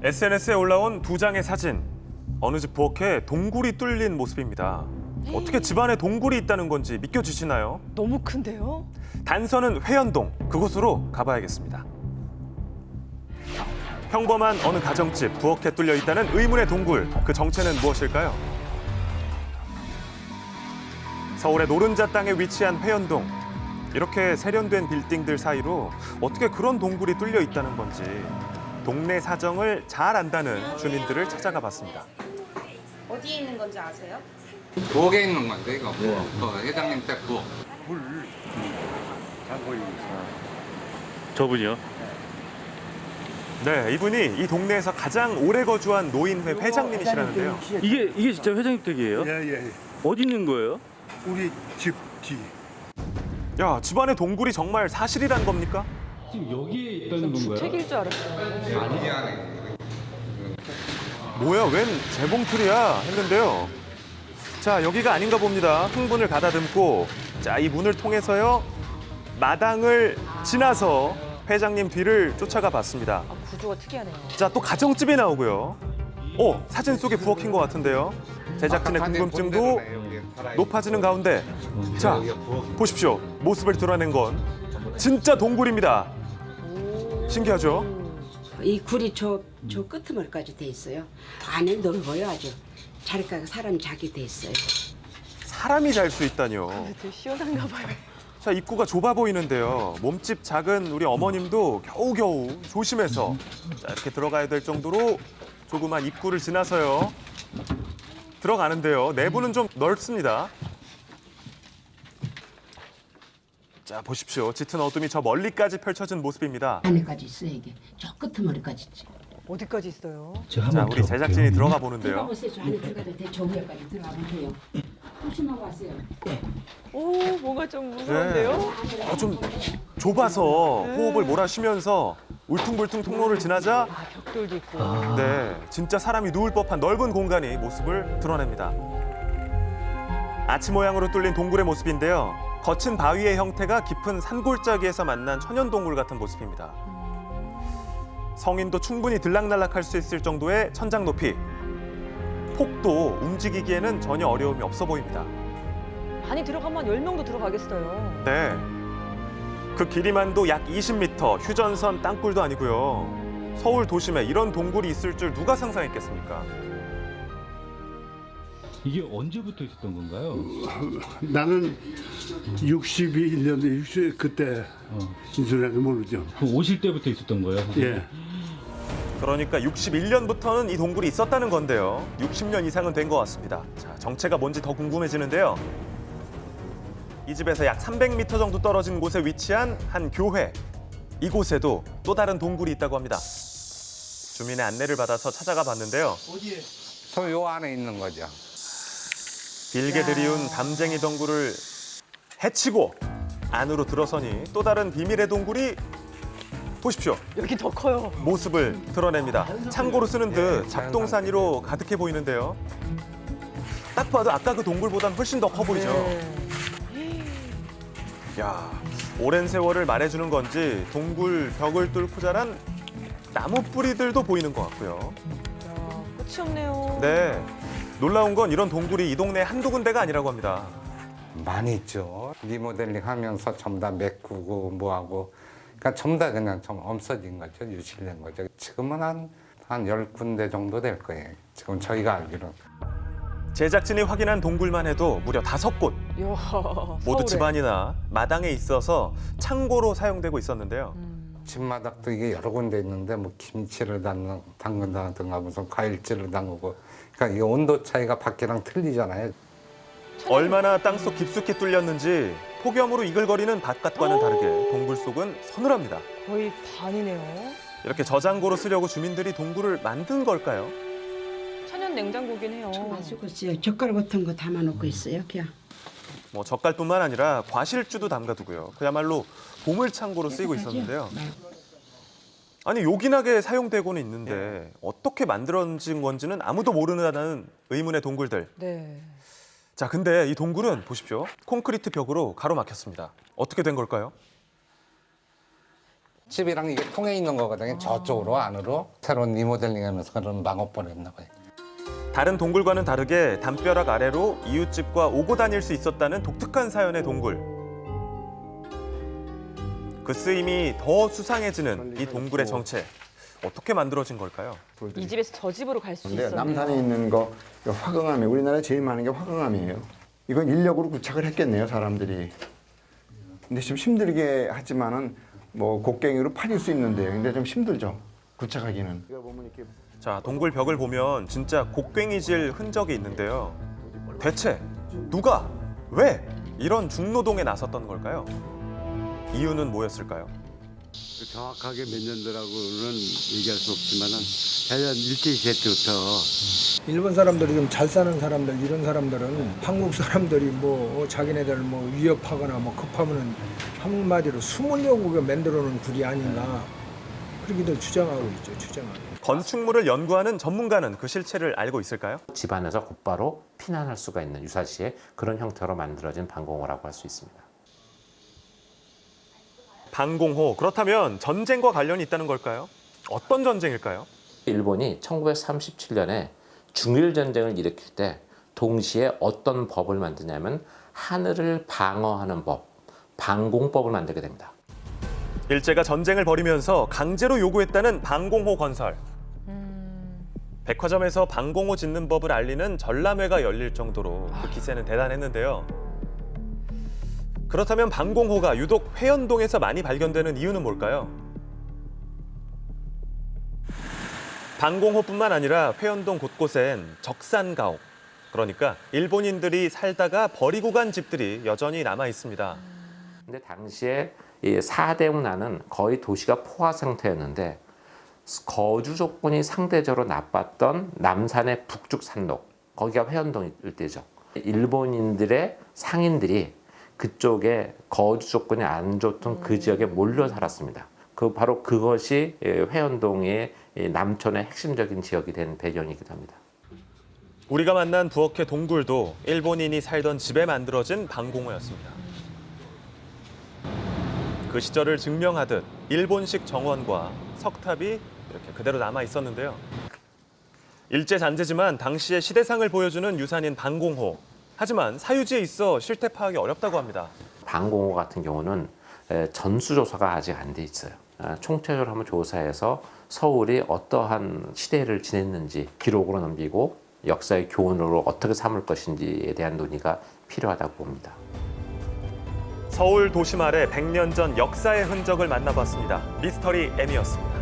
SNS에 올라온 두 장의 사진. 어느 집 부엌에 동굴이 뚫린 모습입니다. 어떻게 집안에 동굴이 있다는 건지 믿겨지시나요? 너무 큰데요? 단서는 회연동 그곳으로 가봐야겠습니다. 평범한 어느 가정집 부엌에 뚫려 있다는 의문의 동굴 그 정체는 무엇일까요? 서울의 노른자 땅에 위치한 회연동 이렇게 세련된 빌딩들 사이로 어떻게 그런 동굴이 뚫려 있다는 건지 동네 사정을 잘 안다는 주민들을 찾아가 봤습니다. 어디에 있는 건지 아세요? 부엌에 있는 건데 이거 그 회장님 댁 부엌 저분이요? 네, 이분이 이 동네에서 가장 오래 거주한 노인회 회장님이시라는데요. 이게 이게 진짜 회장님 댁이에요? 예, 예. 어디 있는 거예요? 우리 집 뒤. 야, 집안에 동굴이 정말 사실이란 겁니까? 지금 여기에 있다는 건가요? 주택일 줄 알았어요. 이 안에 뭐야, 웬 재봉틀이야 했는데요. 자, 여기가 아닌가 봅니다. 흥분을 가다듬고 자, 이 문을 통해서요. 마당을 지나서 회장님 뒤를 쫓아가 봤습니다. 아, 구조가 특이하네요. 자, 또 가정집이 나오고요. 오, 사진 속에 부엌인 것 같은데요. 제작진의 궁금증도 높아지는 가운데 자, 보십시오. 모습을 드러낸 건 진짜 동굴입니다. 신기하죠? 이 굴이 저, 저 끄트머리까지 돼 있어요. 안에 넓어요 아주. 자리가 사람이 자게 돼 있어요. 사람이 잘 수 있다뇨. 되게 시원한가 봐요. 자, 입구가 좁아 보이는데요. 몸집 작은 우리 어머님도 겨우겨우 조심해서 자, 이렇게 들어가야 될 정도로 조그만 입구를 지나서요. 들어가는데요. 내부는 좀 넓습니다. 자, 보십시오. 짙은 어둠이 저 멀리까지 펼쳐진 모습입니다. 안에까지 있어요 이게. 저 끄트머리까지 있지. 어디까지 있어요? 자, 우리 제작진이 들어가 보는데요. 들어가보세요. 저 안에 들어가도 돼. 저 위에까지 들어가면 돼요. 조심하고 왔어요. 오, 뭔가 좀 무서운데요? 어, 좀 좁아서 호흡을 몰아쉬면서 울퉁불퉁 통로를 지나자 아, 벽돌도 있고. 네, 진짜 사람이 누울 법한 넓은 공간이 모습을 드러냅니다. 아치 모양으로 뚫린 동굴의 모습인데요. 거친 바위의 형태가 깊은 산골짜기에서 만난 천연 동굴 같은 모습입니다. 성인도 충분히 들락날락할 수 있을 정도의 천장 높이. 폭도 움직이기에는 전혀 어려움이 없어 보입니다. 많이 들어가면 10명도 들어가겠어요. 네. 그 길이만도 약 20m, 휴전선 땅굴도 아니고요. 서울 도심에 이런 동굴이 있을 줄 누가 상상했겠습니까? 이게 언제부터 있었던 건가요? 나는 61년에 60 그때 인수라는 모르죠. 그 오실 때부터 있었던 거예요? 선생님? 예. 그러니까 61년부터는 이 동굴이 있었다는 건데요. 60년 이상은 된 것 같습니다. 자, 정체가 뭔지 더 궁금해지는데요. 이 집에서 약 300m 정도 떨어진 곳에 위치한 한 교회. 이곳에도 또 다른 동굴이 있다고 합니다. 주민의 안내를 받아서 찾아가 봤는데요. 소요 안에 있는 거죠 길게 들이운 담쟁이 동굴을 해치고 안으로 들어서니 또 다른 비밀의 동굴이 보십시오. 여기 더 커요. 모습을 드러냅니다. 창고로 쓰는 듯 잡동사니로 가득해 보이는데요. 딱 봐도 아까 그 동굴보단 훨씬 더 커 보이죠. 네. 야, 오랜 세월을 말해주는 건지 동굴 벽을 뚫고 자란 나무 뿌리들도 보이는 것 같고요. 야, 끝이 없네요. 네, 놀라운 건 이런 동굴이 이 동네 한두 군데가 아니라고 합니다. 많이 있죠 리모델링 하면서 전부 다 메꾸고 뭐하고 그러니까 전부 다 그냥 좀 없어진 거죠 유실된 거죠 지금은 한한열 군데 정도 될 거예요 지금 저희가 알기로 제작진이 확인한 동굴만 해도 무려 다섯 곳 이야, 모두 서울에. 집안이나 마당에 있어서 창고로 사용되고 있었는데요. 음. 집마당도 이게 여러 군데 있는데 뭐 김치를 담근, 담근다든가 무슨 과일찌를 담그고 그러니까 이 온도 차이가 밖이랑 틀리잖아요 얼마나 땅속 깊숙이 뚫렸는지 폭염으로 이글거리는 바깥과는 다르게 동굴 속은 서늘합니다. 거의 반이네요. 이렇게 저장고로 쓰려고 주민들이 동굴을 만든 걸까요? 천연 냉장고긴 해요. 가지고 있어요. 젓갈 같은 거 담아놓고 있어요. 그냥. 뭐 젓갈뿐만 아니라 과실주도 담가두고요. 그야말로 보물 창고로 쓰이고 있었는데요. 아니 요긴하게 사용되고는 있는데 어떻게 만들어진 건지는 아무도 모르는 의문의 동굴들. 네. 자, 근데 이 동굴은 보십시오. 콘크리트 벽으로 가로막혔습니다. 어떻게 된 걸까요? 집이랑 이게 통해 있는 거거든요. 저쪽으로 안으로 새로운 리모델링하면서 그런 했나 봐요. 다른 동굴과는 다르게 담벼락 아래로 이웃집과 오고 다닐 수 있었다는 독특한 사연의 동굴. 그 쓰임이 더 수상해지는 이 동굴의 정체. 어떻게 만들어진 걸까요? 이 집에서 저 집으로 갈 수 근데 있었네요. 남산에 있는 거 화강암이 우리나라에 제일 많은 게 화강암이에요. 이건 인력으로 구착을 했겠네요 사람들이. 근데 좀 힘들게 하지만은 뭐 곡괭이로 파질 수 있는데 근데 좀 힘들죠 구착하기는. 자, 동굴 벽을 보면 진짜 곡괭이질 흔적이 있는데요. 대체 누가 왜 이런 중노동에 나섰던 걸까요? 이유는 뭐였을까요? 정확하게 몇 년도라고는 얘기할 수 없지만은 대전 일제시대 때부터 일본 사람들이 좀 잘 사는 사람들 이런 사람들은 한국 사람들이 뭐 자기네들 뭐 위협하거나 뭐 급하면은 한마디로 숨으려고 그 만들어 놓은 굴이 아닌가 그렇게들 주장하고 있죠 주장하고. 건축물을 연구하는 전문가는 그 실체를 알고 있을까요? 집안에서 곧바로 피난할 수가 있는 유사시의 그런 형태로 만들어진 방공호라고 할 수 있습니다. 방공호 그렇다면 전쟁과 관련이 있다는 걸까요? 어떤 전쟁일까요? 일본이 1937년에 중일 전쟁을 일으킬 때 동시에 어떤 법을 만드냐면 하늘을 방어하는 법, 방공법을 만들게 됩니다. 일제가 전쟁을 벌이면서 강제로 요구했다는 방공호 건설. 백화점에서 방공호 짓는 법을 알리는 전람회가 열릴 정도로 그 기세는 대단했는데요. 그렇다면 방공호가 유독 회원동에서 많이 발견되는 이유는 뭘까요? 방공호뿐만 아니라 회원동 곳곳엔 적산가옥, 그러니까 일본인들이 살다가 버리고 간 집들이 여전히 남아 있습니다. 근데 당시에 이 사대문화는 거의 도시가 포화 상태였는데 거주 조건이 상대적으로 나빴던 남산의 북쪽 산록 거기가 회원동 일대죠. 일본인들의 상인들이 그쪽에 거주 조건이 안 좋던 그 지역에 몰려 살았습니다. 그 바로 그것이 예, 회원동의 이 남촌의 핵심적인 지역이 된 배경이기도 합니다. 우리가 만난 부엌의 동굴도 일본인이 살던 집에 만들어진 방공호였습니다. 그 시절을 증명하듯 일본식 정원과 석탑이 이렇게 그대로 남아 있었는데요. 일제 잔재지만 당시의 시대상을 보여주는 유산인 방공호. 하지만 사유지에 있어 실태 파악이 어렵다고 합니다. 방공호 같은 경우는 에, 전수조사가 아직 안 돼 있어요. 아, 총체적으로 한번 조사해서 서울이 어떠한 시대를 지냈는지 기록으로 남기고 역사의 교훈으로 어떻게 삼을 것인지에 대한 논의가 필요하다고 봅니다. 서울 도심 아래 100년 전 역사의 흔적을 만나봤습니다. 미스터리 M이었습니다.